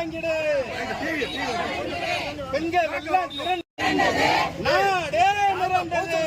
வணங்கிடு பெண்கள் எல்லாம் நாடே நிறந்தது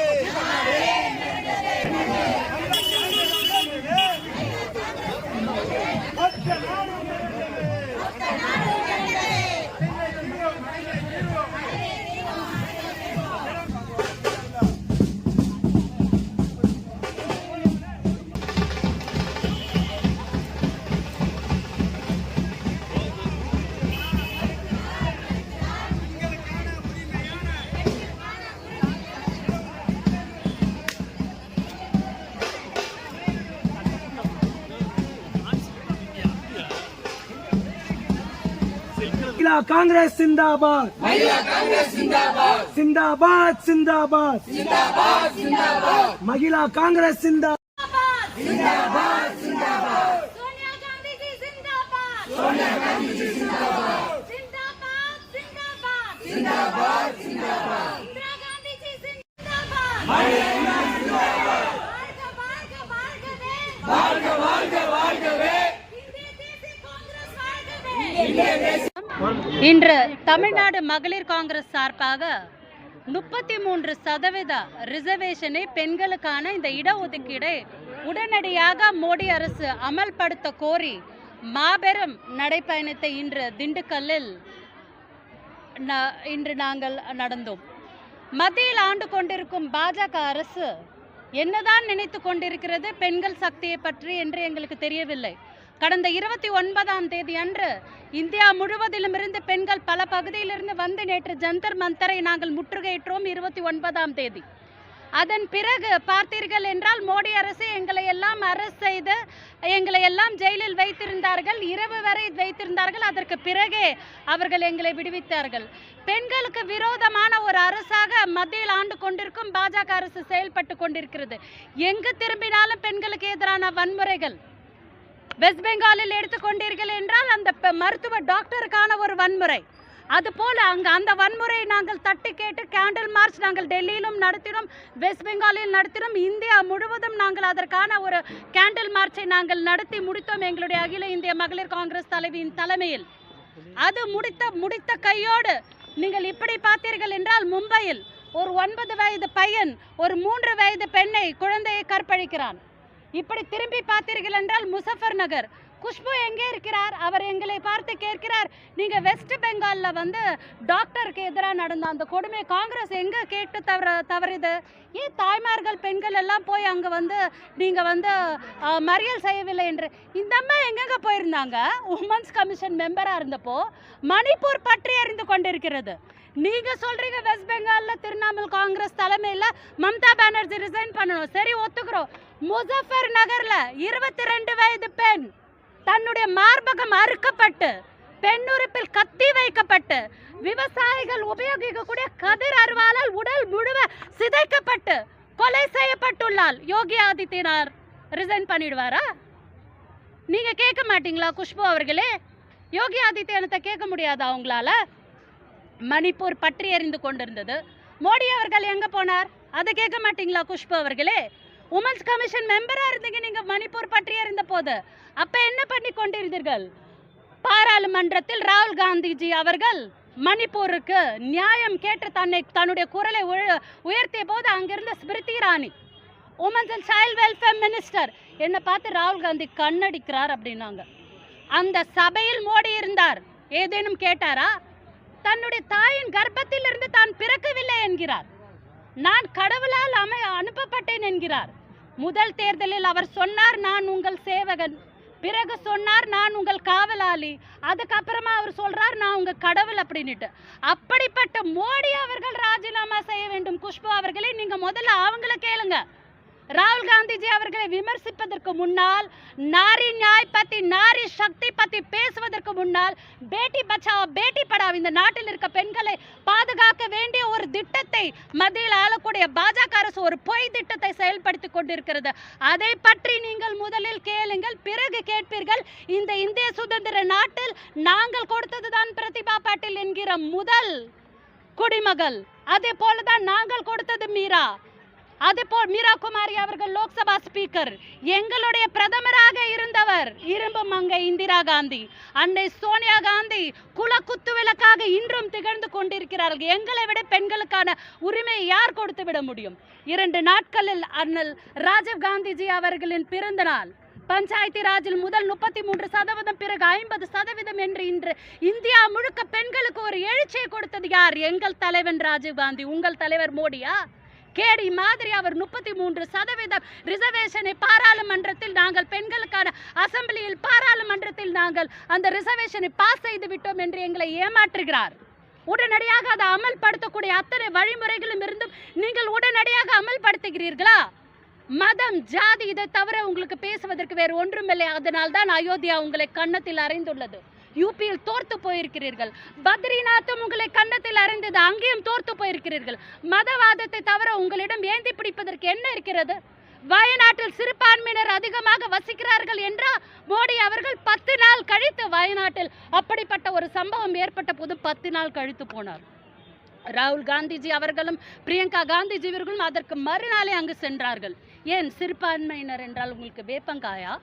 जिंदा कांग्रेस जिंदाबाद महिला कांग्रेस जिंदाबाद जिंदाबाद जिंदाबाद जिंदाबाद जिंदाबाद महिला कांग्रेस जिंदाबाद जिंदाबाद जिंदाबाद सोनिया गांधी जी जिंदाबाद सोनिया गांधी जी जिंदाबाद இன்று தமிழ்நாடு மகளிர் காங்கிரஸ் சார்பாக முப்பத்தி மூன்று சதவீத ரிசர்வேஷனை பெண்களுக்கான இந்த இடஒதுக்கீடை உடனடியாக மோடி அரசு அமல்படுத்த கோரி மாபெரும் நடைப்பயணத்தை இன்று திண்டுக்கல்லில் ந- இன்று நாங்கள் நடந்தோம். மத்தியில் ஆண்டு கொண்டிருக்கும் பாஜக அரசு என்னதான் நினைத்து கொண்டிருக்கிறது பெண்கள் சக்தியை பற்றி என்று எங்களுக்கு தெரியவில்லை. கடந்த இருபத்தி ஒன்பதாம் தேதி அன்று இந்தியா முழுவதிலும் இருந்து பெண்கள் பல பகுதியிலிருந்து வந்து நேற்று ஜந்தர் மந்தரை நாங்கள் முற்றுகையிட்டோம் இருபத்தி ஒன்பதாம் தேதி. அதன் பிறகு பார்த்தீர்கள் என்றால் மோடி அரசு எங்களை எல்லாம் அரெஸ்ட் செய்து எங்களை எல்லாம் ஜெயிலில் வைத்திருந்தார்கள் இரவு வரை வைத்திருந்தார்கள் அதற்கு பிறகே அவர்கள் எங்களை விடுவித்தார்கள். பெண்களுக்கு விரோதமான ஒரு அரசாக மத்தியில் ஆண்டு கொண்டிருக்கும் பாஜக அரசு செயல்பட்டு கொண்டிருக்கிறது. எங்கு திரும்பினாலும் பெண்களுக்கு எதிரான வன்முறைகள். வெஸ்ட் பெங்காலில் எடுத்துக்கொண்டீர்கள் என்றால் அந்த மருத்துவ டாக்டருக்கான ஒரு வன்முறை. அதுபோல் அங்கே அந்த வன்முறையை நாங்கள் தட்டி கேட்டு கேண்டில் மார்ச் நாங்கள் டெல்லியிலும் நடத்தினோம் வெஸ்ட் பெங்காலில் நடத்தினோம். இந்தியா முழுவதும் நாங்கள் அதற்கான ஒரு கேண்டில் மார்ச்சை நாங்கள் நடத்தி முடித்தோம் எங்களுடைய அகில இந்திய மகளிர் காங்கிரஸ் தலைவியின் தலைமையில். அது முடித்த முடித்த கையோடு நீங்கள் இப்படி பார்த்தீர்கள் என்றால் மும்பையில் ஒரு ஒன்பது வயது பையன் ஒரு மூன்று வயது பெண்ணை குழந்தையை கற்பழிக்கிறான். இப்படி திரும்பி பார்த்தீர்கள் என்றால் முசஃபர் நகர். குஷ்பு எங்கே இருக்கிறார்? அவர் எங்களை பார்த்து கேட்கிறார். நீங்கள் வெஸ்ட் பெங்காலில் வந்து டாக்டருக்கு எதிராக நடந்த அந்த கொடுமை காங்கிரஸ் எங்கே கேட்டு தவற தவறுது ஏன் தாய்மார்கள் பெண்கள் எல்லாம் போய் அங்கே வந்து நீங்கள் வந்து மறியல் செய்யவில்லை என்று? இந்த அம்மா எங்கெங்கே போயிருந்தாங்க? உமன்ஸ் கமிஷன் மெம்பராக இருந்தப்போ மணிப்பூர் பற்றி அறிந்து கொண்டிருக்கிறது. நீங்க சொல்றீங்க வெஸ்ட் பெங்கால்ல திரிணாமுல் காங்கிரஸ் தலைமையில மம்தா பானர்ஜி ரிசைன் பண்ணணும். சரி ஒத்துக்கிறோம். முசஃபர் நகர்ல இருபத்தி ரெண்டு வயது பெண் தன்னுடைய மார்பகம் அறுக்கப்பட்டு பெண்ணுறுப்பில் கத்தி வைக்கப்பட்டு விவசாயிகள் உபயோகிக்கக்கூடிய கதிர் அருவாளால் உடல் முழுவ சிதைக்கப்பட்டு கொலை செய்யப்பட்டுள்ளாள். யோகி ஆதித்யநாத் ரிசைன் பண்ணிடுவாரா? நீங்க கேட்க மாட்டீங்களா குஷ்பு அவர்களே? யோகி ஆதித்யநாத்தை கேட்க முடியாதா உங்களால? மணிப்பூர் பற்றி எறிந்து கொண்டிருந்தது. மோடி அவர்கள் எங்க போனார்? அதை கேட்க மாட்டீங்களா குஷ்பு அவர்களே? உமன்ஸ் கமிஷன் மெம்பரா இருந்தீங்க நீங்க மணிப்பூர் பற்றி எறிந்த போது. அப்ப என்ன பண்ணி கொண்டிருந்தீர்கள்? பாராளுமன்றத்தில் ராகுல் காந்திஜி அவர்கள் மணிப்பூருக்கு நியாயம் கேட்டு தன்னை தன்னுடைய குரலை உயர்த்திய போது அங்கிருந்த Smriti Rani women's and child welfare minister என்னை பார்த்து ராகுல் காந்தி கண்ணடிக்கிறார் அப்படின்னாங்க. அந்த சபையில் மோடி இருந்தார். ஏதேனும் கேட்டாரா? கர்ப்பத்திலிருந்து தான் பிறக்கவில்லை என்கிறார். நான் கடவுளால் அமை அனுப்பப்பட்டேன் என்கிறார். முதல் தேர்தலில் அவர் சொன்னார் நான் உங்கள் சேவகன். பிறகு சொன்னார் நான் உங்கள் காவலாளி. அதுக்கப்புறமா அவர் சொல்றார் நான் உங்க கடவுள் அப்படின்னுட்டு. அப்படிப்பட்ட மோடி அவர்கள் ராஜினாமா செய்ய வேண்டும். குஷ்பு அவர்களே நீங்க முதல்ல அவங்கள கேளுங்க. ராகுல் காந்திஜி அவர்களை விமர்சிப்பதற்கு முன்னால் நாரி நியாய் பத்தி நாரி சக்தி பத்தி பேசுவதற்கு முன்னால் பேட்டி பச்சாவோ பேட்டி படாவோ இந்த நாட்டில் இருக்க பெண்களை பாதுகாக்க வேண்டிய ஒரு திட்டத்தை மத்தியில் ஆளக்கூடிய பாஜக அரசு ஒரு பொய் திட்டத்தை செயல்படுத்தி கொண்டிருக்கிறது. அதை பற்றி நீங்கள் முதலில் கேளுங்கள் பிறகு கேட்பீர்கள். இந்த இந்திய சுதந்திர நாட்டில் நாங்கள் கொடுத்ததுதான் பிரதிபா பாட்டில் என்கிற முதல் குடிமகள். அதே போலதான் நாங்கள் கொடுத்தது மீரா. அதே போல் மீரா குமாரி அவர்கள் லோக்சபா ஸ்பீக்கர். எங்களுடைய பிரதமராக இருந்தவர் இரும்பு மங்கை இந்திரா காந்தி. அன்னை சோனியா காந்தி குல குத்து விளக்காக இன்றும் திகழ்ந்து கொண்டிருக்கிறார்கள். எங்களை விட பெண்களுக்கான உரிமையை யார் கொடுத்து விட முடியும்? இரண்டு நாட்களில் அண்ணல் ராஜீவ் காந்திஜி அவர்களின் பிறந்த நாள். பஞ்சாயத்து ராஜில் முதல் முப்பத்தி மூன்று சதவீதம் பிறகு ஐம்பது சதவீதம் என்று இன்று இந்தியா முழுக்க பெண்களுக்கு ஒரு எழுச்சியை கொடுத்தது யார்? எங்கள் தலைவன் ராஜீவ் காந்தி. உங்கள் தலைவர் மோடியா? கேடி மாதிரி அவர் முப்பத்தி மூன்று சதவீதம் ரிசர்வேஷனை பாராளுமன்றத்தில் நாங்கள் பெண்களுக்கான அசெம்பிளியில் பாராளுமன்றத்தில் நாங்கள் அந்த ரிசர்வேஷனை பாஸ் செய்து விட்டோம் என்று எங்களை ஏமாற்றுகிறார். உடனடியாக அதை அமல்படுத்தக்கூடிய அத்தனை வழிமுறைகளும் இருந்தும் நீங்கள் உடனடியாக அமல்படுத்துகிறீர்களா? மதம் ஜாதி இதை தவிர உங்களுக்கு பேசுவதற்கு வேறு ஒன்றுமில்லை. அதனால் தான் அயோத்தியா உங்களை கன்னத்தில் அறைந்துள்ளது. யூபியில் தோர்த்து போயிருக்கிறீர்கள். பத்ரிநாத்தும் உங்களை கன்னத்தில் அறிந்தது அங்கேயும் தோர்த்து போயிருக்கிறீர்கள். மதவாதத்தை தவிர உங்களிடம் ஏந்தி பிடிப்பதற்கு என்ன இருக்கிறது? வயநாட்டில் சிறுபான்மையினர் அதிகமாக வசிக்கிறார்கள் என்றால் மோடி அவர்கள் பத்து நாள் கழித்து வயநாட்டில் அப்படிப்பட்ட ஒரு சம்பவம் ஏற்பட்ட போது பத்து நாள் கழித்து போனார். ராகுல் காந்திஜி அவர்களும் பிரியங்கா காந்திஜி இவர்களும் அதற்கு மறுநாளே அங்கு சென்றார்கள். ஏன் சிறுபான்மையினர் என்றால் உங்களுக்கு வேப்பங்காயா?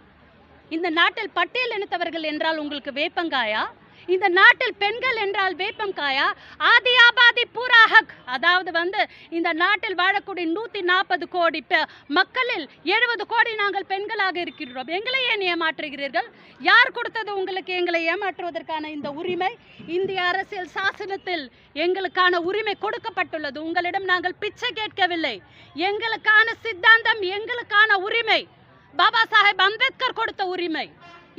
இந்த நாட்டில் பட்டியல் இனத்தவர்கள் என்றால் உங்களுக்கு வேப்பங்காயா? இந்த நாட்டில் பெண்கள் என்றால் வேப்பங்காயா? ஆதி ஆபாதி பூராஹக் அதாவது வந்து இந்த நாட்டில் வாழக்கூடிய நூற்றி நாற்பது கோடி பெ- மக்களில் எழுபது கோடி நாங்கள் பெண்களாக இருக்கிறோம். எங்களை ஏன் ஏமாற்றுகிறீர்கள்? யார் கொடுத்தது உங்களுக்கு எங்களை ஏமாற்றுவதற்கான இந்த உரிமை? இந்திய அரசியல் சாசனத்தில் எங்களுக்கான உரிமை கொடுக்கப்பட்டுள்ளது. உங்களிடம் நாங்கள் பிச்சை கேட்கவில்லை. எங்களுக்கான சித்தாந்தம் எங்களுக்கான உரிமை பாபா சாஹேப் அம்பேத்கர் கொடுத்த உரிமை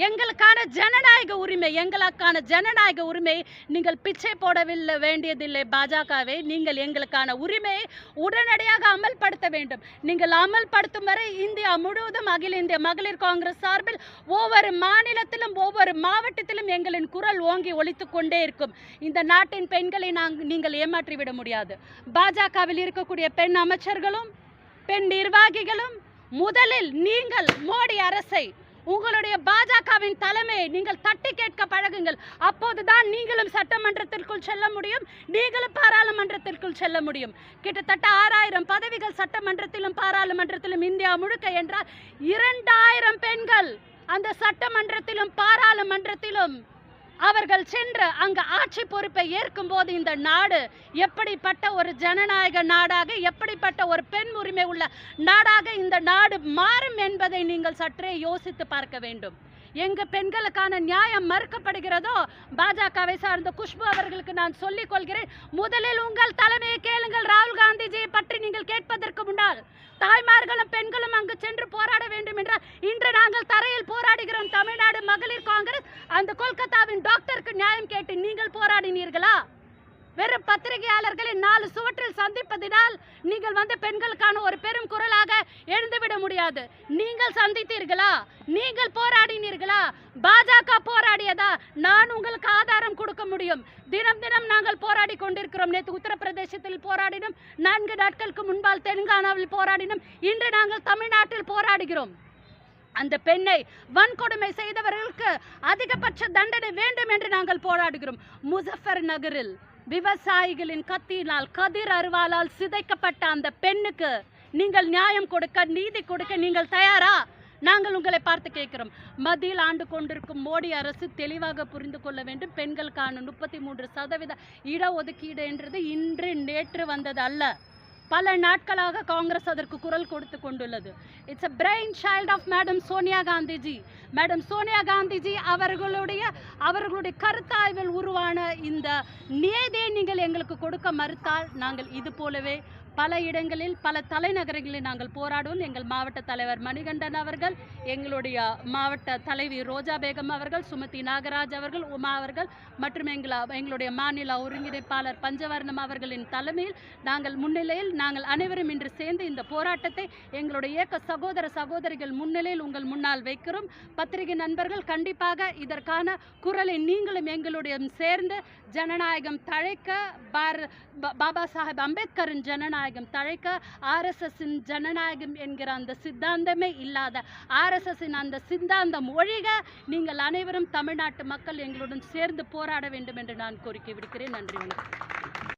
எங்களுக்கான ஜனநாயக உரிமை எங்களுக்கான ஜனநாயக உரிமை நீங்கள் பிச்சை போடவில்லை வேண்டியதில்லை பாஜகவே. நீங்கள் எங்களுக்கான உரிமையை உடனடியாக அமல்படுத்த வேண்டும். நீங்கள் அமல்படுத்தும் வரை இந்தியா முழுவதும் அகில இந்திய மகளிர் காங்கிரஸ் சார்பில் ஒவ்வொரு மாநிலத்திலும் ஒவ்வொரு மாவட்டத்திலும் எங்களின் குரல் ஓங்கி ஒழித்து கொண்டே இருக்கும். இந்த நாட்டின் பெண்களை நாங்கள் நீங்கள் ஏமாற்றிவிட முடியாது. பாஜகவில் இருக்கக்கூடிய பெண் அமைச்சர்களும் பெண் நிர்வாகிகளும் முதலில் நீங்கள் மோடி அரசை உங்களுடைய பாஜகவின் தலைமையை நீங்கள் தட்டி கேட்க பழகுங்கள். அப்போதுதான் நீங்களும் சட்டமன்றத்திற்குள் செல்ல முடியும் நீங்களும் பாராளுமன்றத்திற்குள் செல்ல முடியும். கிட்டத்தட்ட ஆறாயிரம் பதவிகள் சட்டமன்றத்திலும் பாராளுமன்றத்திலும் இந்தியா முழுக்க என்றால் இரண்டாயிரம் பெண்கள் அந்த சட்டமன்றத்திலும் பாராளுமன்றத்திலும் அவர்கள் சென்று அங்கு ஆட்சி பொறுப்பை ஏற்கும் போது இந்த நாடு எப்படிப்பட்ட ஒரு ஜனநாயக நாடாக எப்படிப்பட்ட ஒரு பெண் உரிமை உள்ள நாடாக இந்த நாடு மாறும் என்பதை நீங்கள் சற்றே யோசித்து பார்க்க வேண்டும். எங்க பெண்களுக்கான நியாயம் மறுக்கப்படுகிறதோ பாஜகவை சார்ந்த குஷ்பு அவர்களுக்கு நான் சொல்லிக் கொள்கிறேன். முதலில் உங்கள் தலைமையை கேளுங்கள். ராகுல் காந்திஜியை பற்றி நீங்கள் கேட்பதற்கு முன்னால் தாய்மார்களும் பெண்களும் அங்கு சென்று போராட வேண்டும் என்றால் இன்று நாங்கள் தரையில் போராடுகிறோம். தமிழ்நாடு மகளிர் காங்கிரஸ் அந்த கொல்கத்தாவின் டாக்டருக்கு நியாயம் கேட்டு நீங்கள் போராடினீர்களா? வெறும் பத்திரிகையாளர்களை நாலு சுவற்றில் சந்திப்பதினால் நீங்கள் வந்து பெண்களுக்கான ஒரு கிடையாது நீங்கள் சந்தித்தீர்களா? நீங்கள் போராடினீர்களா? பாஜக போராடியதா? நான் உங்களுக்கு ஆதாரம் கொடுக்க முடியும். தினம் தினம் நாங்கள் போராடி கொண்டிருக்கிறோம். நேற்று உத்தரப்பிரதேசத்தில் போராடினோம். நான்கு நாட்களுக்கு முன்பால் தெலுங்கானாவில் போராடினோம். இன்று நாங்கள் தமிழ்நாட்டில் போராடுகிறோம். அந்த பெண்ணை வன்கொடுமை செய்தவர்களுக்கு அதிகபட்ச தண்டனை வேண்டும் என்று நாங்கள் போராடுகிறோம். முசஃபர் நகரில் விவசாயிகளின் கத்தியினால் கதிர் அருவாளால் சிதைக்கப்பட்ட அந்த பெண்ணுக்கு நீங்கள் நியாயம் கொடுக்க நீதி கொடுக்க நீங்கள் தயாரா? நாங்கள் உங்களை பார்த்து கேட்கிறோம். மத்தியில் ஆண்டு கொண்டிருக்கும் மோடி அரசு தெளிவாக புரிந்து கொள்ள வேண்டும். பெண்களுக்கான முப்பத்தி மூன்று சதவீத இடஒதுக்கீடு என்றது இன்று நேற்று வந்தது அல்ல. பல நாட்களாக காங்கிரஸ் அதற்கு குரல் கொடுத்து கொண்டுள்ளது. It's a brain child of madam Sonia Gandhiji madam Sonia Gandhiji அவர்களுடைய அவர்களுடைய கருத்தாய்வில் உருவான இந்த நியதியை நீங்கள் எங்களுக்கு கொடுக்க மறுத்தால் நாங்கள் இது போலவே பல இடங்களில் பல தலைநகரங்களில் நாங்கள் போராடுவோம். எங்கள் மாவட்ட தலைவர் மணிகண்டன் அவர்கள் எங்களுடைய மாவட்ட தலைவி ரோஜா பேகம் அவர்கள் சுமதி நாகராஜ் அவர்கள் உமா அவர்கள் மற்றும் எங்கள் எங்களுடைய மாநில ஒருங்கிணைப்பாளர் பஞ்சவர்ணம் அவர்களின் தலைமையில் நாங்கள் முன்னிலையில் நாங்கள் அனைவரும் இன்று சேர்ந்து இந்த போராட்டத்தை எங்களுடைய இயக்க சகோதர சகோதரிகள் முன்னிலையில் உங்கள் முன்னால் வைக்கிறோம். பத்திரிகை நண்பர்கள் கண்டிப்பாக இதற்கான குரலை நீங்களும் எங்களுடைய சேர்ந்து ஜனநாயகம் தழைக்க பார பாபா சாஹேப் அம்பேத்கரின் ஜனநாயகம். தழைக்க ஆர்எஸ்எஸ்ஸின் ஜனநாயகம் என்கிற அந்த சித்தாந்தமே இல்லாத ஆர்எஸ்எஸ்ஸின் அந்த சித்தாந்தம் ஒழிக. நீங்கள் அனைவரும் தமிழ்நாட்டு மக்கள் எங்களுடன் சேர்ந்து போராட வேண்டும் என்று நான் கோரிக்கை விடுக்கிறேன். நன்றி வணக்கம்.